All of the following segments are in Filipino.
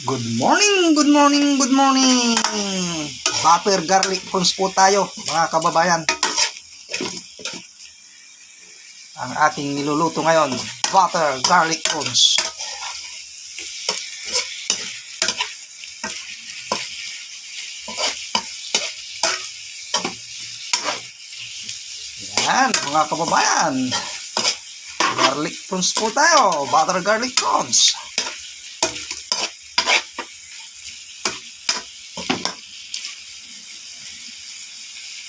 Good morning, good morning, good morning. Butter garlic prawns po tayo, mga kababayan. Ang ating niluluto ngayon, butter garlic prawns. Yan, mga kababayan. Garlic prawns po tayo, butter garlic prawns.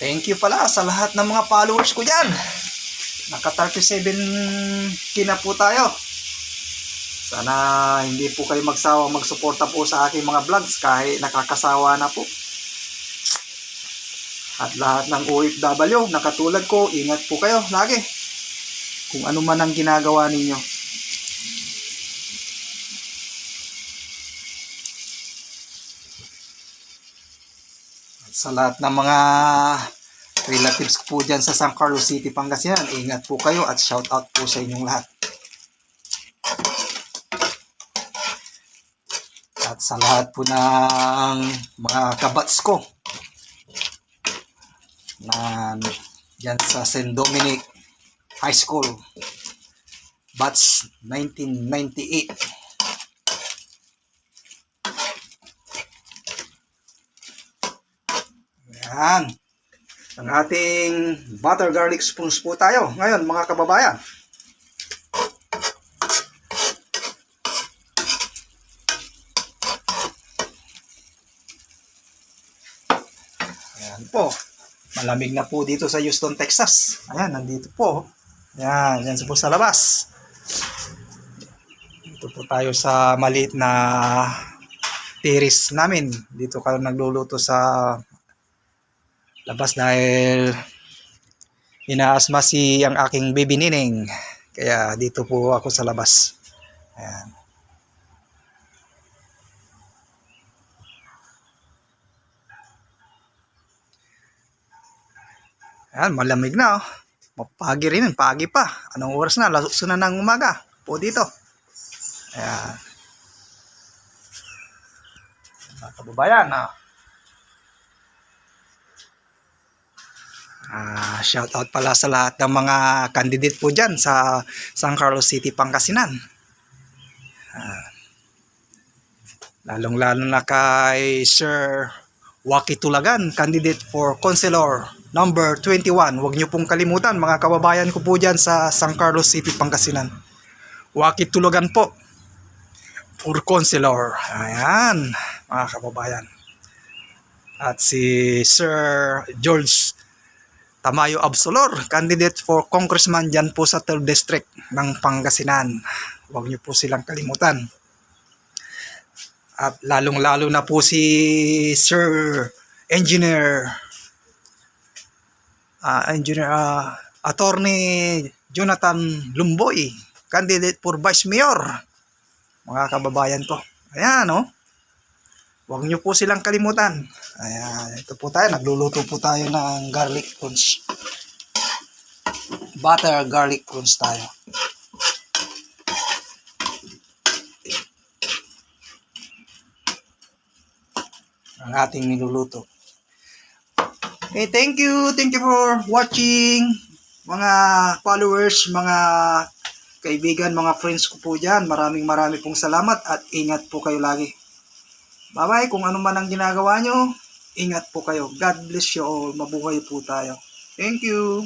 Thank you pala sa lahat ng mga followers ko dyan. Naka 37 kina po tayo. Sana hindi po kayo magsawa magsuporta po sa aking mga vlogs kahit nakakasawa na po. At lahat ng OFW na katulad ko, ingat po kayo lagi. Kung ano man ang ginagawa ninyo. Sa lahat ng mga relatives ko po dyan sa San Carlos City, Pangasinan, ingat po kayo at shout out po sa inyong lahat. At sa lahat po ng mga kabats ko na dyan sa St. Dominic High School batch 1998 Yan. Ang ating butter garlic spoons po tayo. Ngayon, mga kababayan. Ayan po. Malamig na po dito sa Houston, Texas. Ayan, nandito po. Ayan, yan po sa labas. Dito po tayo sa maliit na tiris namin. Dito ka nagluluto sa labas dahil inaasma si ang aking baby nining. Kaya dito po ako sa labas. Ayan. Ayan, malamig na oh. Mapagi rin, pagi pa. Anong oras na? Alas na ng umaga. Po dito. Ayan. Mga kababayan, ah. Ah, shout out pala sa lahat ng mga candidate po dyan sa San Carlos City, Pangasinan. Ah, lalong-lalo na kay Sir Waki Tulagan, candidate for Councilor number 21. Huwag niyo pong kalimutan mga kababayan ko po dyan sa San Carlos City, Pangasinan. Waki Tulagan po for Councilor. Ayan, mga kababayan. At si Sir George Tamayo Absolor, candidate for congressman dyan po sa 3rd District ng Pangasinan. Huwag niyo po silang kalimutan. At lalong-lalo na po si Sir Engineer ah, Engineer ah, Attorney Jonathan Lumboy, candidate for Vice Mayor. Mga kababayan ko. Ayan, oh. Huwag niyo po silang kalimutan. Ayan, ito po tayo. Nagluluto po tayo ng garlic prawns. Butter garlic prawns tayo. Ang ating niluluto. Okay, thank you. Thank you for watching. Mga followers, mga kaibigan, mga friends ko po dyan. Maraming marami pong salamat at ingat po kayo lagi. Bye-bye. Kung ano man ang ginagawa nyo, ingat po kayo. God bless you all. Mabuhay po tayo. Thank you.